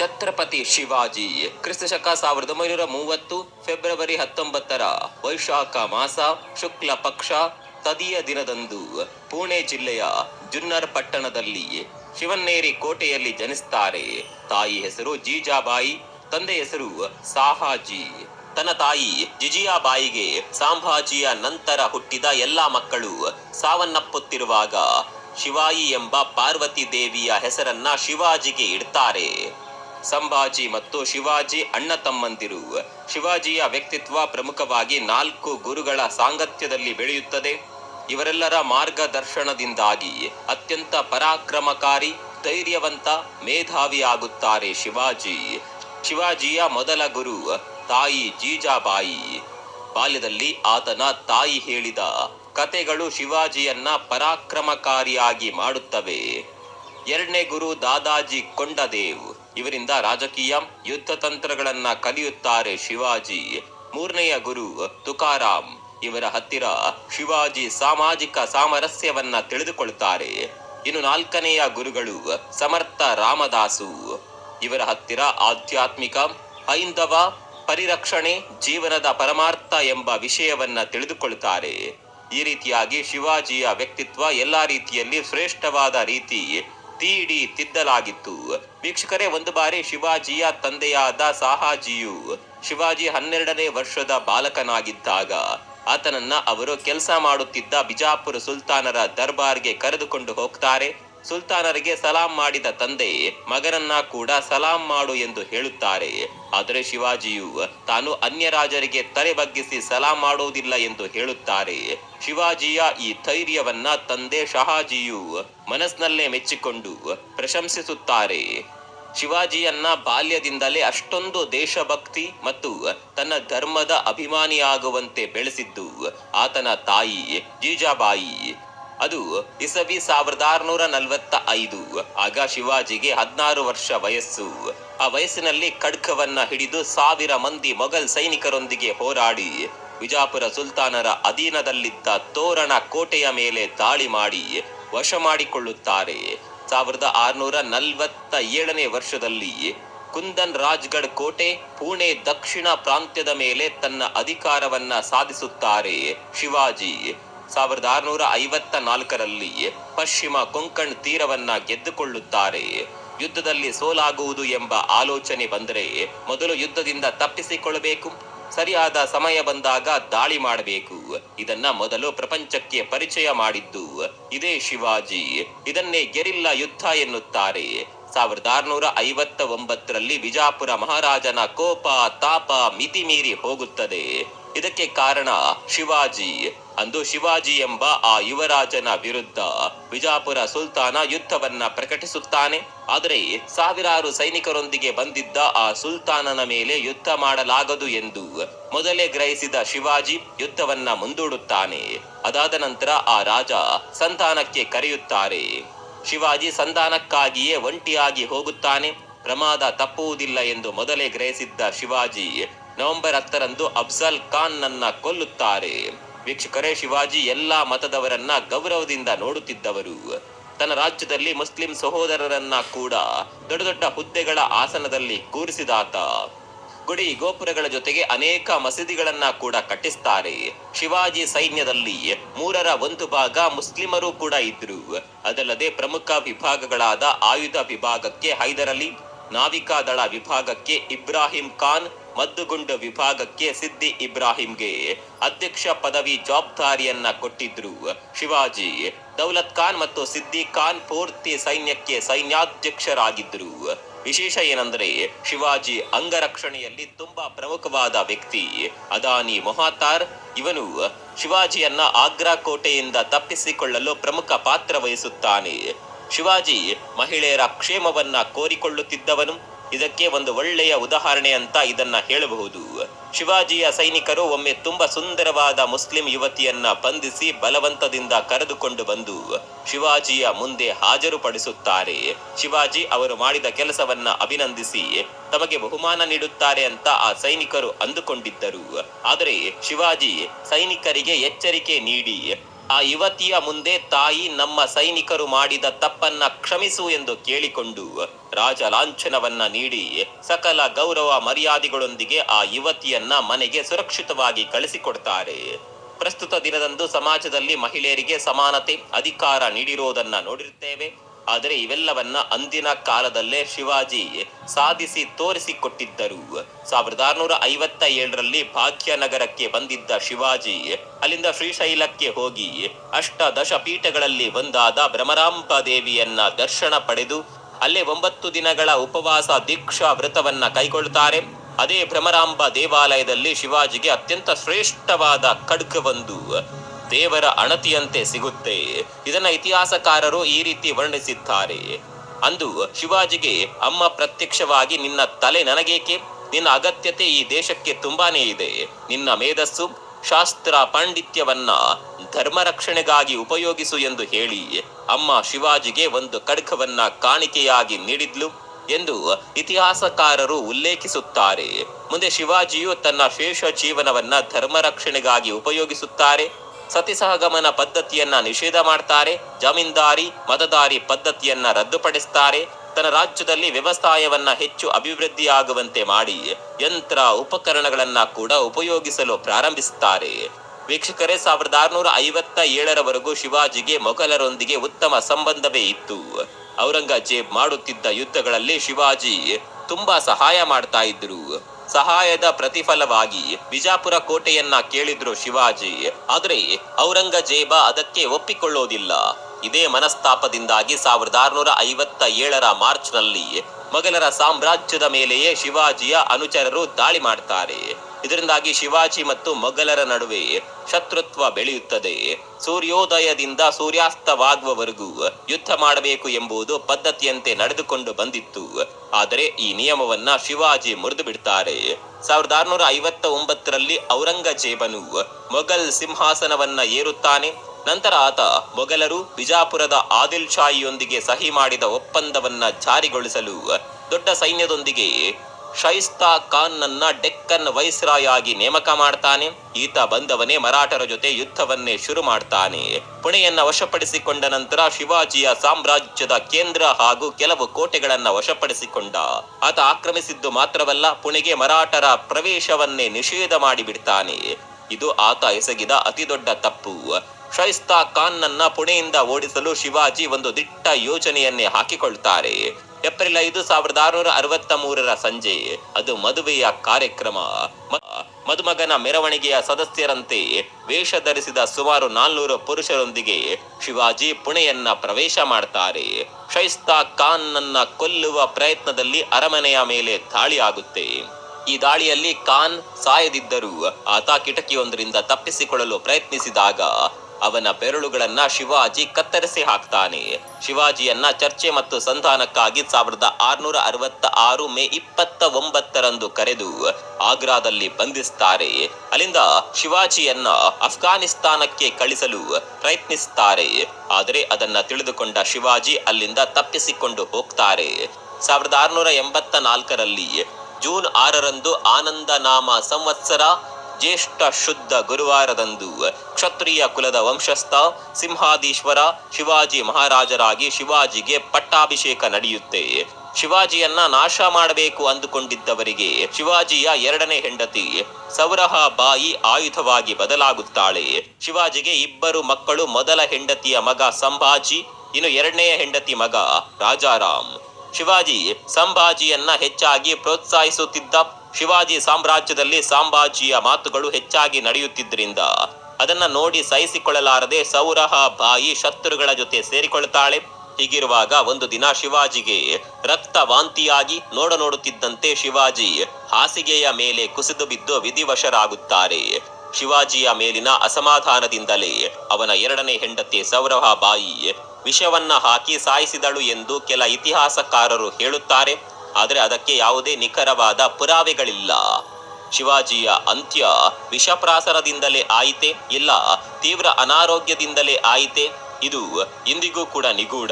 ಛತ್ರಪತಿ ಶಿವಾಜಿ, ಕ್ರಿಸ್ತಶಕ ಸಾವಿರದ ಒಂಬೈನೂರ ಮೂವತ್ತು ಫೆಬ್ರವರಿ ಹತ್ತೊಂಬತ್ತರ ವೈಶಾಖ ಮಾಸ, ಶುಕ್ಲ ಪಕ್ಷ, ತದಿಯ ದಿನದಂದು ಪುಣೆ ಜಿಲ್ಲೆಯ ಜುನ್ನರ್ ಪಟ್ಟಣದಲ್ಲಿ ಶಿವನ್ನೇರಿ ಕೋಟೆಯಲ್ಲಿ ಜನಿಸ್ತಾರೆ. ತಾಯಿ ಹೆಸರು ಜೀಜಾಬಾಯಿ, ತಂದೆ ಹೆಸರು ಸಾಹಾಜಿ. ತನ್ನ ತಾಯಿ ಜಿಜಿಯಾಬಾಯಿಗೆ ಸಾಂಭಾಜಿಯ ನಂತರ ಹುಟ್ಟಿದ ಎಲ್ಲಾ ಮಕ್ಕಳು ಸಾವನ್ನಪ್ಪುತ್ತಿರುವಾಗ ಶಿವಾಯಿ ಎಂಬ ಪಾರ್ವತಿ ದೇವಿಯ ಹೆಸರನ್ನ ಶಿವಾಜಿಗೆ ಇಡ್ತಾರೆ. ಸಂಭಾಜಿ ಮತ್ತು ಶಿವಾಜಿ ಅಣ್ಣ ತಮ್ಮಂದಿರು. ಶಿವಾಜಿಯ ವ್ಯಕ್ತಿತ್ವ ಪ್ರಮುಖವಾಗಿ ನಾಲ್ಕು ಗುರುಗಳ ಸಾಂಗತ್ಯದಲ್ಲಿ ಬೆಳೆಯುತ್ತದೆ. ಇವರೆಲ್ಲರ ಮಾರ್ಗದರ್ಶನದಿಂದಾಗಿ ಅತ್ಯಂತ ಪರಾಕ್ರಮಕಾರಿ, ಧೈರ್ಯವಂತ ಮೇಧಾವಿಯಾಗುತ್ತಾರೆ ಶಿವಾಜಿ. ಶಿವಾಜಿಯ ಮೊದಲ ಗುರು ತಾಯಿ ಜೀಜಾಬಾಯಿ. ಬಾಲ್ಯದಲ್ಲಿ ಆತನ ತಾಯಿ ಹೇಳಿದ ಕತೆಗಳು ಶಿವಾಜಿಯನ್ನ ಪರಾಕ್ರಮಕಾರಿಯಾಗಿ ಮಾಡುತ್ತವೆ. ಎರಡನೇ ಗುರು ದಾದಾಜಿ ಕೊಂಡದೇವ್. ಇವರಿಂದ ರಾಜಕೀಯ ಯುದ್ಧ ತಂತ್ರಗಳನ್ನ ಕಲಿಯುತ್ತಾರೆ ಶಿವಾಜಿ. ಮೂರನೆಯ ಗುರು ತುಕಾರಾಮ್ ಇವರ ಹತ್ತಿರ ಶಿವಾಜಿ ಸಾಮಾಜಿಕ ಸಾಮರಸ್ಯವನ್ನ ತಿಳಿದುಕೊಳ್ತಾರೆ. ಇನ್ನು ನಾಲ್ಕನೆಯ ಗುರುಗಳು ಸಮರ್ಥ ರಾಮದಾಸು. ಇವರ ಹತ್ತಿರ ಆಧ್ಯಾತ್ಮಿಕ, ಹೈಂದವ, ಪರಿರಕ್ಷಣೆ, ಜೀವನದ ಪರಮಾರ್ಥ ಎಂಬ ವಿಷಯವನ್ನ ತಿಳಿದುಕೊಳ್ತಾರೆ. ಈ ರೀತಿಯಾಗಿ ಶಿವಾಜಿಯ ವ್ಯಕ್ತಿತ್ವ ಎಲ್ಲಾ ರೀತಿಯಲ್ಲಿ ಶ್ರೇಷ್ಠವಾದ ರೀತಿ ತೀಡಿ ತಿದ್ದಲಾಗಿತ್ತು. ವೀಕ್ಷಕರೇ, ಒಂದು ಬಾರಿ ಶಿವಾಜಿಯ ತಂದೆಯಾದ ಸಾಹಾಜಿಯು ಶಿವಾಜಿ ಹನ್ನೆರಡನೇ ವರ್ಷದ ಬಾಲಕನಾಗಿದ್ದಾಗ, ಆತನನ್ನ ಅವರು ಕೆಲಸ ಮಾಡುತ್ತಿದ್ದ ಬಿಜಾಪುರ ಸುಲ್ತಾನರ ದರ್ಬಾರ್ಗೆ ಕರೆದುಕೊಂಡು ಹೋಗ್ತಾರೆ. ಸುಲ್ತಾನರಿಗೆ ಸಲಾಂ ಮಾಡಿದ ತಂದೆ ಮಗನನ್ನ ಕೂಡ ಸಲಾಂ ಮಾಡು ಎಂದು ಹೇಳುತ್ತಾರೆ. ಆದರೆ ಶಿವಾಜಿಯು ತಾನು ಅನ್ಯ ರಾಜರಿಗೆ ತಲೆ ಬಗ್ಗಿಸಿ ಸಲಾಂ ಮಾಡುವುದಿಲ್ಲ ಎಂದು ಹೇಳುತ್ತಾರೆ. ಶಿವಾಜಿಯ ಈ ಧೈರ್ಯವನ್ನ ತಂದೆ ಶಹಾಜಿಯು ಮನಸ್ನಲ್ಲೇ ಮೆಚ್ಚಿಕೊಂಡು ಪ್ರಶಂಸಿಸುತ್ತಾರೆ. ಶಿವಾಜಿಯನ್ನ ಬಾಲ್ಯದಿಂದಲೇ ಅಷ್ಟೊಂದು ದೇಶಭಕ್ತಿ ಮತ್ತು ತನ್ನ ಧರ್ಮದ ಅಭಿಮಾನಿಯಾಗುವಂತೆ ಬೆಳೆಸಿದ್ದು. ಆತನ ತಾಯಿ ಜೀಜಾಬಾಯಿ ಅದು ಇಸವಿ ಸಾವಿರದ ಆರುನೂರ ನಲವತ್ತ ಐದು ಆಗ ಶಿವಾಜಿಗೆ ಹದಿನಾರು ವರ್ಷ ವಯಸ್ಸು. ಆ ವಯಸ್ಸಿನಲ್ಲಿ ಖಡ್ಗವನ್ನ ಹಿಡಿದು ಸಾವಿರ ಮಂದಿ ಮೊಘಲ್ ಸೈನಿಕರೊಂದಿಗೆ ಹೋರಾಡಿ ವಿಜಾಪುರ ಸುಲ್ತಾನರ ಅಧೀನದಲ್ಲಿದ್ದ ತೋರಣ ಕೋಟೆಯ ಮೇಲೆ ದಾಳಿ ಮಾಡಿ ವಶ ಮಾಡಿಕೊಳ್ಳುತ್ತಾರೆ. ಸಾವಿರದ ಆರುನೂರ ನಲವತ್ತ ಏಳನೇ ವರ್ಷದಲ್ಲಿ ಕುಂದನ್ ರಾಜ್ಗಢ್ ಕೋಟೆ, ಪುಣೆ ದಕ್ಷಿಣ ಪ್ರಾಂತ್ಯದ ಮೇಲೆ ತನ್ನ ಅಧಿಕಾರವನ್ನ ಸಾಧಿಸುತ್ತಾರೆ ಶಿವಾಜಿ. ಸಾವಿರದ ಆರುನೂರ ಐವತ್ತ ನಾಲ್ಕರಲ್ಲಿ ಪಶ್ಚಿಮ ಕೊಂಕಣ್ ತೀರವನ್ನ ಗೆದ್ದುಕೊಳ್ಳುತ್ತಾರೆ. ಯುದ್ಧದಲ್ಲಿ ಸೋಲಾಗುವುದು ಎಂಬ ಆಲೋಚನೆ ಬಂದರೆ ಮೊದಲು ಯುದ್ಧದಿಂದ ತಪ್ಪಿಸಿಕೊಳ್ಳಬೇಕು. ಸರಿಯಾದ ಸಮಯ ಬಂದಾಗ ದಾಳಿ ಮಾಡಬೇಕು. ಇದನ್ನ ಮೊದಲು ಪ್ರಪಂಚಕ್ಕೆ ಪರಿಚಯ ಮಾಡಿದ್ದು ಇದೇ ಶಿವಾಜಿ. ಇದನ್ನೇ ಗೆರಿಲ್ಲ ಯುದ್ಧ ಎನ್ನುತ್ತಾರೆ. ಸಾವಿರದ ಆರುನೂರ ಐವತ್ತ ಒಂಬತ್ತರಲ್ಲಿ ವಿಜಾಪುರ ಮಹಾರಾಜನ ಕೋಪ ತಾಪ ಮಿತಿ ಮೀರಿ ಹೋಗುತ್ತದೆ. ಇದಕ್ಕೆ ಕಾರಣ ಶಿವಾಜಿ ಅಂದು ಶಿವಾಜಿ ಎಂಬ ಆ ಯುವರಾಜನ ವಿರುದ್ಧ ವಿಜಾಪುರ ಸುಲ್ತಾನ ಯುದ್ಧವನ್ನ ಪ್ರಕಟಿಸುತ್ತಾನೆ. ಆದರೆ ಸಾವಿರಾರು ಸೈನಿಕರೊಂದಿಗೆ ಬಂದಿದ್ದ ಆ ಸುಲ್ತಾನನ ಮೇಲೆ ಯುದ್ಧ ಮಾಡಲಾಗದು ಎಂದು ಮೊದಲೇ ಗ್ರಹಿಸಿದ ಶಿವಾಜಿ ಯುದ್ಧವನ್ನ ಮುಂದೂಡುತ್ತಾನೆ. ಅದಾದ ನಂತರ ಆ ರಾಜ ಸಂತಾನಕ್ಕೆ ಕರೆಯುತ್ತಾರೆ. ಶಿವಾಜಿ ಸಂತಾನಕ್ಕಾಗಿಯೇ ಒಂಟಿಯಾಗಿ ಹೋಗುತ್ತಾನೆ. ಪ್ರಮಾದ ತಪ್ಪುವುದಿಲ್ಲ ಎಂದು ಮೊದಲೇ ಗ್ರಹಿಸಿದ್ದ ಶಿವಾಜಿ ನವೆಂಬರ್ ಹತ್ತರಂದು ಅಫ್ಜಲ್ ಖಾನ್ ನನ್ನ ಕೊಲ್ಲುತ್ತಾರೆ. ವೀಕ್ಷಕರೇ, ಶಿವಾಜಿ ಎಲ್ಲಾ ಮತದವರನ್ನ ಗೌರವದಿಂದ ನೋಡುತ್ತಿದ್ದವರು. ತನ್ನ ರಾಜ್ಯದಲ್ಲಿ ಮುಸ್ಲಿಂ ಸಹೋದರರನ್ನ ಕೂಡ ದೊಡ್ಡ ದೊಡ್ಡ ಹುದ್ದೆಗಳ ಆಸನದಲ್ಲಿ ಕೂರಿಸಿದಾತ. ಗುಡಿ ಗೋಪುರಗಳ ಜೊತೆಗೆ ಅನೇಕ ಮಸೀದಿಗಳನ್ನ ಕೂಡ ಕಟ್ಟಿಸ್ತಾರೆ. ಶಿವಾಜಿ ಸೈನ್ಯದಲ್ಲಿ ಮೂರರ ಒಂದು ಭಾಗ ಮುಸ್ಲಿಮರು ಕೂಡ ಇದ್ರು. ಅದಲ್ಲದೆ ಪ್ರಮುಖ ವಿಭಾಗಗಳಾದ ಆಯುಧ ವಿಭಾಗಕ್ಕೆ ಹೈದರಲಿ ನಾವಿಕಾ ದಳ ವಿಭಾಗಕ್ಕೆ ಇಬ್ರಾಹಿಂ ಖಾನ್ ಮದ್ದುಗುಂಡು ವಿಭಾಗಕ್ಕೆ ಸಿದ್ದಿ ಇಬ್ರಾಹಿಂಗೆ ಅಧ್ಯಕ್ಷ ಪದವಿ ಜವಾಬ್ದಾರಿಯನ್ನ ಕೊಟ್ಟಿದ್ರು. ಶಿವಾಜಿ ದೌಲತ್ ಖಾನ್ ಮತ್ತು ಸಿದ್ದಿ ಖಾನ್ ಪೂರ್ತಿ ಸೈನ್ಯಕ್ಕೆ ಸೈನ್ಯಾಧ್ಯಕ್ಷರಾಗಿದ್ರು. ವಿಶೇಷ ಏನಂದ್ರೆ ಶಿವಾಜಿ ಅಂಗರಕ್ಷಣೆಯಲ್ಲಿ ತುಂಬಾ ಪ್ರಮುಖವಾದ ವ್ಯಕ್ತಿ. ಅದಾನಿ ಮೊಹಾತಾರ್ ಇವನು ಶಿವಾಜಿಯನ್ನ ಆಗ್ರಾ ಕೋಟೆಯಿಂದ ತಪ್ಪಿಸಿಕೊಳ್ಳಲು ಪ್ರಮುಖ ಪಾತ್ರ ವಹಿಸುತ್ತಾನೆ. ಶಿವಾಜಿ ಮಹಿಳೆಯರ ಕ್ಷೇಮವನ್ನ ಕೋರಿಕೊಳ್ಳುತ್ತಿದ್ದವನು. ಇದಕ್ಕೆ ಒಂದು ಒಳ್ಳೆಯ ಉದಾಹರಣೆ ಅಂತ ಇದನ್ನ ಹೇಳಬಹುದು. ಶಿವಾಜಿಯ ಸೈನಿಕರು ಒಮ್ಮೆ ತುಂಬಾ ಸುಂದರವಾದ ಮುಸ್ಲಿಂ ಯುವತಿಯನ್ನ ಬಂಧಿಸಿ ಬಲವಂತದಿಂದ ಕರೆದುಕೊಂಡು ಬಂದು ಶಿವಾಜಿಯ ಮುಂದೆ ಹಾಜರುಪಡಿಸುತ್ತಾರೆ. ಶಿವಾಜಿ ಅವರು ಮಾಡಿದ ಕೆಲಸವನ್ನ ಅಭಿನಂದಿಸಿ ತಮಗೆ ಬಹುಮಾನ ನೀಡುತ್ತಾರೆ ಅಂತ ಆ ಸೈನಿಕರು ಅಂದುಕೊಂಡಿದ್ದರು. ಆದರೆ ಶಿವಾಜಿ ಸೈನಿಕರಿಗೆ ಎಚ್ಚರಿಕೆ ನೀಡಿ ಆ ಯುವತಿಯ ಮುಂದೆ ತಾಯಿ ನಮ್ಮ ಸೈನಿಕರು ಮಾಡಿದ ತಪ್ಪನ್ನ ಕ್ಷಮಿಸು ಎಂದು ಕೇಳಿಕೊಂಡು ರಾಜ ಲಾಂಛನವನ್ನ ನೀಡಿ ಸಕಲ ಗೌರವ ಮರ್ಯಾದೆಗಳೊಂದಿಗೆ ಆ ಯುವತಿಯನ್ನ ಮನೆಗೆ ಸುರಕ್ಷಿತವಾಗಿ ಕಳಿಸಿಕೊಡ್ತಾರೆ. ಪ್ರಸ್ತುತ ದಿನದಂದು ಸಮಾಜದಲ್ಲಿ ಮಹಿಳೆಯರಿಗೆ ಸಮಾನತೆ, ಅಧಿಕಾರ ನೀಡಿರೋದನ್ನ ನೋಡಿರುತ್ತೇವೆ. ಆದರೆ ಇವೆಲ್ಲವನ್ನ ಅಂದಿನ ಕಾಲದಲ್ಲೇ ಶಿವಾಜಿ ಸಾಧಿಸಿ ತೋರಿಸಿಕೊಟ್ಟಿದ್ದರು. ಸಾವಿರದ ಆರುನೂರ ಐವತ್ತ ಏಳರಲ್ಲಿ ಭಾಗ್ಯನಗರಕ್ಕೆ ಬಂದಿದ್ದ ಶಿವಾಜಿ ಅಲ್ಲಿಂದ ಶ್ರೀಶೈಲಕ್ಕೆ ಹೋಗಿ ಅಷ್ಟದಶ ಪೀಠಗಳಲ್ಲಿ ಒಂದಾದ ಭ್ರಮರಾಂಬ ದೇವಿಯನ್ನ ದರ್ಶನ ಪಡೆದು ಅಲ್ಲೇ ಒಂಬತ್ತು ದಿನಗಳ ಉಪವಾಸ ದೀಕ್ಷಾ ವ್ರತವನ್ನ ಕೈಗೊಳ್ಳುತ್ತಾರೆ. ಅದೇ ಭ್ರಮರಾಂಬ ದೇವಾಲಯದಲ್ಲಿ ಶಿವಾಜಿಗೆ ಅತ್ಯಂತ ಶ್ರೇಷ್ಠವಾದ ಖಡ್ಗವೊಂದು. ದೇವರ ಅಣತಿಯಂತೆ ಸಿಗುತ್ತೆ. ಇದನ್ನ ಇತಿಹಾಸಕಾರರು ಈ ರೀತಿ ವರ್ಣಿಸಿದ್ದಾರೆ. ಅಂದು ಶಿವಾಜಿಗೆ ಅಮ್ಮ ಪ್ರತ್ಯಕ್ಷವಾಗಿ, ನಿನ್ನ ತಲೆ ನನಗೇಕೆ? ನಿನ್ನ ಅಗತ್ಯತೆ ಈ ದೇಶಕ್ಕೆ ತುಂಬಾನೇ ಇದೆ. ನಿನ್ನ ಮೇಧಸ್ಸು ಶಾಸ್ತ್ರ ಪಾಂಡಿತ್ಯವನ್ನ ಧರ್ಮ ರಕ್ಷಣೆಗಾಗಿ ಉಪಯೋಗಿಸು ಎಂದು ಹೇಳಿ, ಅಮ್ಮ ಶಿವಾಜಿಗೆ ಒಂದು ಖಡ್ಗವನ್ನ ಕಾಣಿಕೆಯಾಗಿ ನೀಡಿದ್ಲು ಎಂದು ಇತಿಹಾಸಕಾರರು ಉಲ್ಲೇಖಿಸುತ್ತಾರೆ. ಮುಂದೆ ಶಿವಾಜಿಯು ತನ್ನ ಶೇಷ ಜೀವನವನ್ನ ಧರ್ಮ ರಕ್ಷಣೆಗಾಗಿ ಉಪಯೋಗಿಸುತ್ತಾರೆ. ಸತಿಸಹಗಮನ ಪದ್ಧತಿಯನ್ನ ನಿಷೇಧ ಮಾಡ್ತಾರೆ, ಜಮೀನ್ದಾರಿ, ಮತದಾರಿ ಪದ್ಧತಿಯನ್ನ ರದ್ದುಪಡಿಸ್ತಾರೆ, ತನ್ನ ರಾಜ್ಯದಲ್ಲಿ ವ್ಯವಸಾಯವನ್ನ ಹೆಚ್ಚು ಅಭಿವೃದ್ಧಿಯಾಗುವಂತೆ ಮಾಡಿ ಯಂತ್ರ ಉಪಕರಣಗಳನ್ನ ಕೂಡ ಉಪಯೋಗಿಸಲು ಪ್ರಾರಂಭಿಸುತ್ತಾರೆ ವೀಕ್ಷಕರೇ, ಸಾವಿರದ ಆರುನೂರ ಐವತ್ತ ಏಳರವರೆಗೂ ಶಿವಾಜಿಗೆ ಮೊಘಲರೊಂದಿಗೆ ಉತ್ತಮ ಸಂಬಂಧವೇ ಇತ್ತು. ಔರಂಗಜೇಬ್ ಮಾಡುತ್ತಿದ್ದ ಯುದ್ಧಗಳಲ್ಲಿ ಶಿವಾಜಿ ತುಂಬಾ ಸಹಾಯ ಮಾಡ್ತಾ ಇದ್ರು. ಸಹಾಯದ ಪ್ರತಿಫಲವಾಗಿ ಬಿಜಾಪುರ ಕೋಟೆಯನ್ನ ಕೇಳಿದ್ರು ಶಿವಾಜಿ, ಆದರೆ ಔರಂಗಜೇಬ ಅದಕ್ಕೆ ಒಪ್ಪಿಕೊಳ್ಳೋದಿಲ್ಲ. ಇದೇ ಮನಸ್ತಾಪದಿಂದಾಗಿ ಸಾವಿರದ ಆರುನೂರ ಐವತ್ತ ಏಳರ ಮಾರ್ಚ್ನಲ್ಲಿ ಮೊಘಲರ ಸಾಮ್ರಾಜ್ಯದ ಮೇಲೆಯೇ ಶಿವಾಜಿಯ ಅನುಚರರು ದಾಳಿ ಮಾಡ್ತಾರೆ. ಇದರಿಂದಾಗಿ ಶಿವಾಜಿ ಮತ್ತು ಮೊಘಲರ ನಡುವೆ ಶತ್ರುತ್ವ ಬೆಳೆಯುತ್ತದೆ. ಸೂರ್ಯೋದಯದಿಂದ ಸೂರ್ಯಾಸ್ತವಾಗುವವರೆಗೂ ಯುದ್ಧ ಮಾಡಬೇಕು ಎಂಬುದು ಪದ್ಧತಿಯಂತೆ ನಡೆದುಕೊಂಡು ಬಂದಿತ್ತು. ಆದರೆ ಈ ನಿಯಮವನ್ನ ಶಿವಾಜಿ ಮುರಿದು ಬಿಡ್ತಾರೆ ಸಾವಿರದ ಆರುನೂರ ಐವತ್ತ ಒಂಬತ್ತರಲ್ಲಿ ಔರಂಗಜೇಬನು ಮೊಘಲ್ ಸಿಂಹಾಸನವನ್ನ ಏರುತ್ತಾನೆ. ನಂತರ ಆತ ಮೊಘಲರು ಬಿಜಾಪುರದ ಆದಿಲ್ ಶಾಹಿಯೊಂದಿಗೆ ಸಹಿ ಮಾಡಿದ ಒಪ್ಪಂದವನ್ನ ಜಾರಿಗೊಳಿಸಲು ದೊಡ್ಡ ಸೈನ್ಯದೊಂದಿಗೆ ಶೈಸ್ತಾ ಖಾನ್ನನ್ನ ಡೆಕ್ಕನ್ ವೈಸ್ರಾಯ್ ಆಗಿ ನೇಮಕ ಮಾಡ್ತಾನೆ. ಈತ ಬಂದವನೇ ಮರಾಠರ ಜೊತೆ ಯುದ್ಧವನ್ನೇ ಶುರು ಮಾಡ್ತಾನೆ. ಪುಣೆಯನ್ನ ವಶಪಡಿಸಿಕೊಂಡ ನಂತರ ಶಿವಾಜಿಯ ಸಾಮ್ರಾಜ್ಯದ ಕೇಂದ್ರ ಹಾಗೂ ಕೆಲವು ಕೋಟೆಗಳನ್ನ ವಶಪಡಿಸಿಕೊಂಡ. ಆತ ಆಕ್ರಮಿಸಿದ್ದು ಮಾತ್ರವಲ್ಲ, ಪುಣೆಗೆ ಮರಾಠರ ಪ್ರವೇಶವನ್ನೇ ನಿಷೇಧ ಮಾಡಿಬಿಡ್ತಾನೆ. ಇದು ಆತ ಎಸಗಿದ ಅತಿದೊಡ್ಡ ತಪ್ಪು. ಶೈಸ್ತಾ ಖಾನ್ನನ್ನ ಪುಣೆಯಿಂದ ಓಡಿಸಲು ಶಿವಾಜಿ ಒಂದು ದಿಟ್ಟ ಯೋಜನೆಯನ್ನೇ ಹಾಕಿಕೊಳ್ತಾರೆ. ಏಪ್ರಿಲ್ ಐದು ಸಾವಿರದ ಆರುನೂರ ಅರವತ್ತ ಮೂರರ ಸಂಜೆ, ಅದು ಮದುವೆಯ ಕಾರ್ಯಕ್ರಮ. ಮದುಮಗನ ಮೆರವಣಿಗೆಯ ಸದಸ್ಯರಂತೆ ವೇಷ ಧರಿಸಿದ ಸುಮಾರು ನಾಲ್ನೂರು ಪುರುಷರೊಂದಿಗೆ ಶಿವಾಜಿ ಪುಣೆಯನ್ನ ಪ್ರವೇಶ ಮಾಡ್ತಾರೆ. ಶೈಸ್ತಾ ಖಾನ್ನನ್ನ ಕೊಲ್ಲುವ ಪ್ರಯತ್ನದಲ್ಲಿ ಅರಮನೆಯ ಮೇಲೆ ದಾಳಿ ಆಗುತ್ತೆ. ಈ ದಾಳಿಯಲ್ಲಿ ಖಾನ್ ಸಾಯದಿದ್ದರೂ ಆತ ಕಿಟಕಿಯೊಂದರಿಂದ ತಪ್ಪಿಸಿಕೊಳ್ಳಲು ಪ್ರಯತ್ನಿಸಿದಾಗ ಅವನ ಬೆರಳುಗಳನ್ನ ಶಿವಾಜಿ ಕತ್ತರಿಸಿ ಹಾಕ್ತಾನೆ. ಶಿವಾಜಿಯನ್ನ ಚರ್ಚೆ ಮತ್ತು ಸಂಧಾನಕ್ಕಾಗಿ ಸಾವಿರದ ಆರುನೂರ ಅರವತ್ತ ಆರು ಮೇ ಇಪ್ಪತ್ತ ಒಂಬತ್ತರಂದು ಕರೆದು ಆಗ್ರಾದಲ್ಲಿ ಬಂಧಿಸ್ತಾರೆ. ಅಲ್ಲಿಂದ ಶಿವಾಜಿಯನ್ನ ಅಫ್ಘಾನಿಸ್ತಾನಕ್ಕೆ ಕಳಿಸಲು ಪ್ರಯತ್ನಿಸ್ತಾರೆ. ಆದರೆ ಅದನ್ನ ತಿಳಿದುಕೊಂಡ ಶಿವಾಜಿ ಅಲ್ಲಿಂದ ತಪ್ಪಿಸಿಕೊಂಡು ಹೋಗ್ತಾರೆ. ಸಾವಿರದ ಆರುನೂರ ಎಂಬತ್ತ ನಾಲ್ಕರಲ್ಲಿ ಜೂನ್ ಆರರಂದು ಆನಂದ ನಾಮ ಸಂವತ್ಸರ ಜ್ಯೇಷ್ಠ ಶುದ್ಧ ಗುರುವಾರದಂದು ಕ್ಷತ್ರಿಯ ಕುಲದ ವಂಶಸ್ಥ ಸಿಂಹಾದೀಶ್ವರ ಶಿವಾಜಿ ಮಹಾರಾಜರಾಗಿ ಶಿವಾಜಿಗೆ ಪಟ್ಟಾಭಿಷೇಕ ನಡೆಯುತ್ತೆ. ಶಿವಾಜಿಯನ್ನ ನಾಶ ಮಾಡಬೇಕು ಅಂದುಕೊಂಡಿದ್ದವರಿಗೆ ಶಿವಾಜಿಯ ಎರಡನೇ ಹೆಂಡತಿ ಸೌರಹ ಬಾಯಿ ಆಯುಧವಾಗಿ ಬದಲಾಗುತ್ತಾಳೆ. ಶಿವಾಜಿಗೆ ಇಬ್ಬರು ಮಕ್ಕಳು, ಮೊದಲ ಹೆಂಡತಿಯ ಮಗ ಸಂಭಾಜಿ, ಇನ್ನು ಎರಡನೆಯ ಹೆಂಡತಿ ಮಗ ರಾಜಾರಾಮ್. ಶಿವಾಜಿ ಸಂಭಾಜಿಯನ್ನ ಹೆಚ್ಚಾಗಿ ಪ್ರೋತ್ಸಾಹಿಸುತ್ತಿದ್ದ ಶಿವಾಜಿ ಸಾಮ್ರಾಜ್ಯದಲ್ಲಿ ಸಾಂಬಾಜಿಯ ಮಾತುಗಳು ಹೆಚ್ಚಾಗಿ ನಡೆಯುತ್ತಿದ್ದರಿಂದ ಅದನ್ನ ನೋಡಿ ಸಹಿಸಿಕೊಳ್ಳಲಾರದೆ ಸೌರಹ ಬಾಯಿ ಶತ್ರುಗಳ ಜೊತೆ ಸೇರಿಕೊಳ್ತಾಳೆ ಹೀಗಿರುವಾಗ ಒಂದು ದಿನ ಶಿವಾಜಿಗೆ ರಕ್ತ ವಾಂತಿಯಾಗಿ ನೋಡ ನೋಡುತ್ತಿದ್ದಂತೆ ಶಿವಾಜಿ ಹಾಸಿಗೆಯ ಮೇಲೆ ಕುಸಿದು ಬಿದ್ದು ವಿಧಿವಶರಾಗುತ್ತಾರೆ. ಶಿವಾಜಿಯ ಮೇಲಿನ ಅಸಮಾಧಾನದಿಂದಲೇ ಅವನ ಎರಡನೇ ಹೆಂಡತಿ ಸೌರಹ ಬಾಯಿ ವಿಷವನ್ನ ಹಾಕಿ ಸಾಯಿಸಿದಳು ಎಂದು ಕೆಲ ಇತಿಹಾಸಕಾರರು ಹೇಳುತ್ತಾರೆ. ಆದರೆ ಅದಕ್ಕೆ ಯಾವುದೇ ನಿಖರವಾದ ಪುರಾವೆಗಳಿಲ್ಲ. ಶಿವಾಜಿಯ ಅಂತ್ಯ ವಿಷಪ್ರಾಸರದಿಂದಲೇ ಆಯಿತೆ? ಇಲ್ಲ, ತೀವ್ರ ಅನಾರೋಗ್ಯದಿಂದಲೇ ಆಯಿತೆ? ಇದು ಇಂದಿಗೂ ಕೂಡ ನಿಗೂಢ.